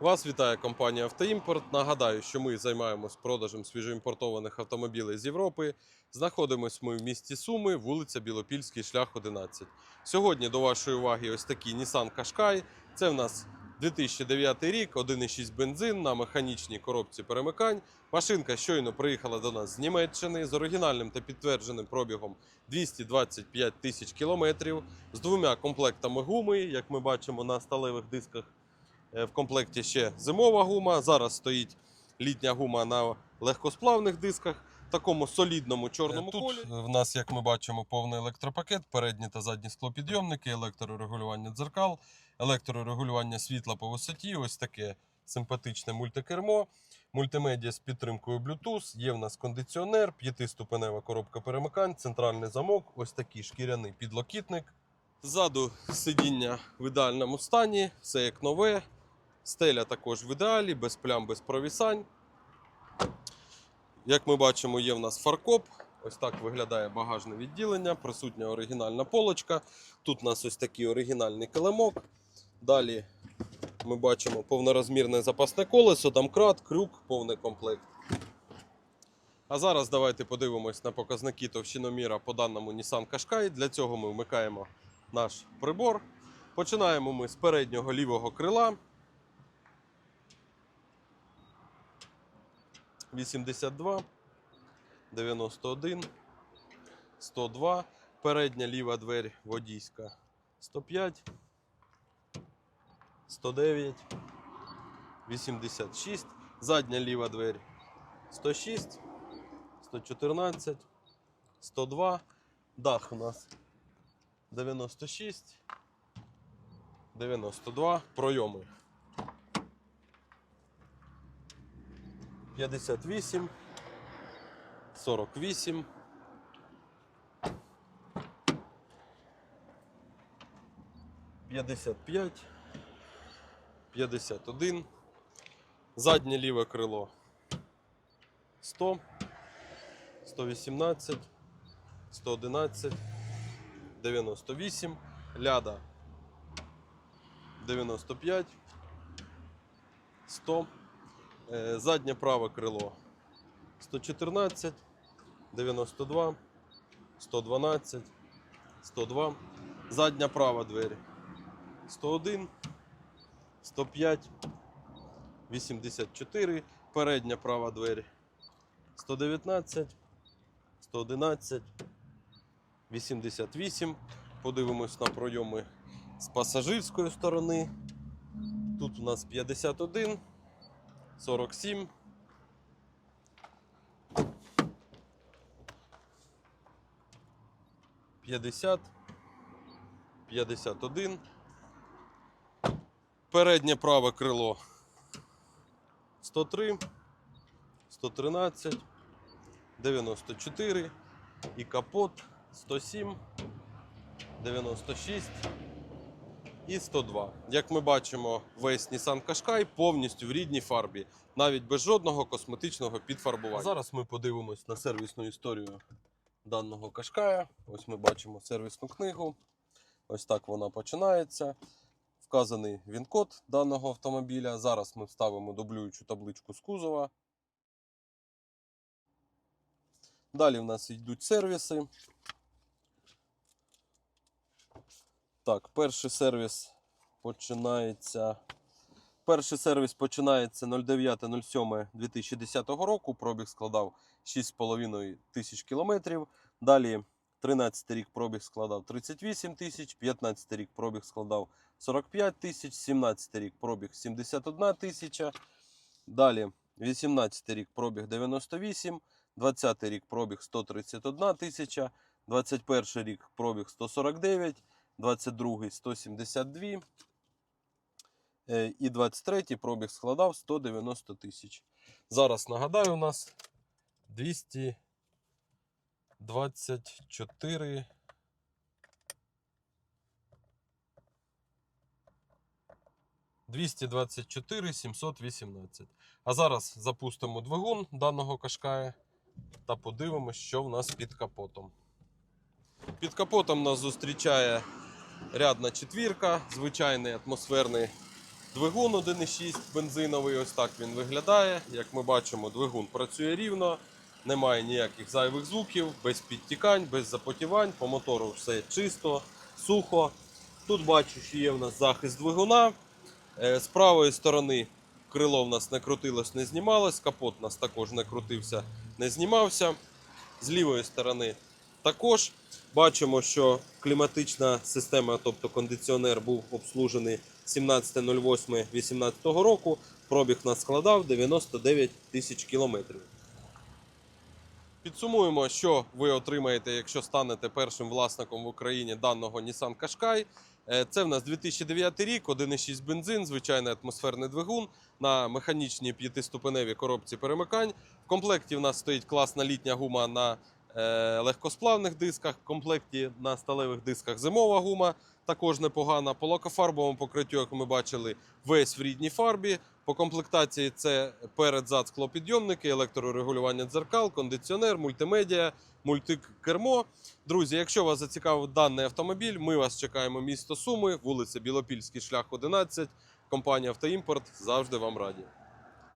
Вас вітає компанія Автоімпорт. Нагадаю, що ми займаємось продажем свіжоімпортованих автомобілів з Європи. Знаходимось ми в місті Суми, вулиця Білопільський, шлях 11. Сьогодні до вашої уваги ось такий Nissan Qashqai. Це в нас 2009 рік, 1,6 бензин на механічній коробці перемикань. Машинка щойно приїхала до нас з Німеччини з оригінальним та підтвердженим пробігом 225 тисяч кілометрів, з двома комплектами гуми, як ми бачимо на сталевих дисках. Е, В комплекті ще зимова гума. Зараз стоїть літня гума на легкосплавних дисках, в такому солідному чорному Тут колі. В нас, як ми бачимо, повний електропакет, передні та задні склопідйомники, електрорегулювання дзеркал, електрорегулювання світла по висоті. Ось таке симпатичне мультикермо. Мультимедіа з підтримкою Bluetooth, є в нас кондиціонер, п'ятиступенева коробка перемикань, центральний замок, ось такий шкіряний підлокітник. Ззаду сидіння в ідеальному стані, все як нове. Стеля також в ідеалі, без плям, без провісань. Як ми бачимо, є в нас фаркоп. Ось так виглядає багажне відділення, присутня оригінальна полочка. Тут у нас ось такий оригінальний килимок. Далі ми бачимо повнорозмірне запасне колесо, домкрат, крюк, повний комплект. А зараз давайте подивимось на показники товщиноміра по даному Nissan Qashqai. Для цього ми вмикаємо наш прибор. Починаємо ми з переднього лівого крила. 82, 91, 102. Передня ліва двері водійська 105, 109, 86. Задня ліва двері 106, 114, 102. Дах у нас 96, 92. Пройоми 58, 48, 55, 51, заднє ліве крило 100, 118, 111, 98, ляда 95, 100, Е, Заднє праве крило 114, 92, 112, 102. Задня права двері 101, 105, 84. Передня права двері 119, 111, 88. Подивимось на пройоми з пасажирської сторони. Тут у нас 51. 47. П'ятдесят. П'ятдесят один. Переднє праве крило. 103. 113. 94. І капот 107. 96 і 102. Як ми бачимо, весь Nissan Qashqai повністю в рідній фарбі, навіть без жодного косметичного підфарбування. Зараз ми подивимось на сервісну історію даного Qashqai. Ось ми бачимо сервісну книгу. Ось так вона починається. Вказаний він-код даного автомобіля. Зараз ми вставимо дублюючу табличку з кузова. Далі в нас йдуть сервіси. Так, перший сервіс починається. Перший сервіс починається 09.07.2010 року. Пробіг складав 6,5 тисяч кілометрів. Далі 13 рік пробіг складав 38 тисяч, 15 рік пробіг складав 45 тисяч, 17 рік пробіг 71 тисяча. Далі 18 рік пробіг 98, 20 рік пробіг 131 тисяча, 21 рік пробіг 149. 22 172 е, і 23 пробіг складав 190 тисяч. Зараз нагадаю, у нас 224 224 718. А зараз запустимо двигун даного кашкая та подивимося, що в нас під капотом. Під капотом нас зустрічає рядна четвірка, звичайний атмосферний Двигун 1.6 бензиновий, ось так він виглядає. Як ми бачимо, двигун працює рівно, немає ніяких зайвих звуків, без підтікань, без запотівань. По мотору все чисто, сухо. Тут бачу, що є в нас захист двигуна. Е, З правої сторони крило в нас не крутилось, не знімалось, капот у нас також не крутився, не знімався. З лівої сторони також бачимо, що кліматична система, тобто кондиціонер, був обслужений 17.08.18 року. Пробіг нас складав 99 тисяч кілометрів. Підсумуємо, що ви отримаєте, якщо станете першим власником в Україні даного Nissan Qashqai. Е, Це в нас 2009 рік, 1,6 бензин, звичайний атмосферний двигун на механічній п'ятиступеневій коробці перемикань. В комплекті в нас стоїть класна літня гума на легкосплавних дисках. В комплекті на сталевих дисках зимова гума також непогана. По лакофарбовому покриттю, як ми бачили, весь в рідній фарбі. По комплектації це перед-зад склопідйомники, електрорегулювання дзеркал, кондиціонер, мультимедіа, мультикермо. Друзі, якщо вас зацікавив даний автомобіль, ми вас чекаємо місто Суми, вулиця Білопільський, шлях 11. Компанія Автоімпорт завжди вам раді.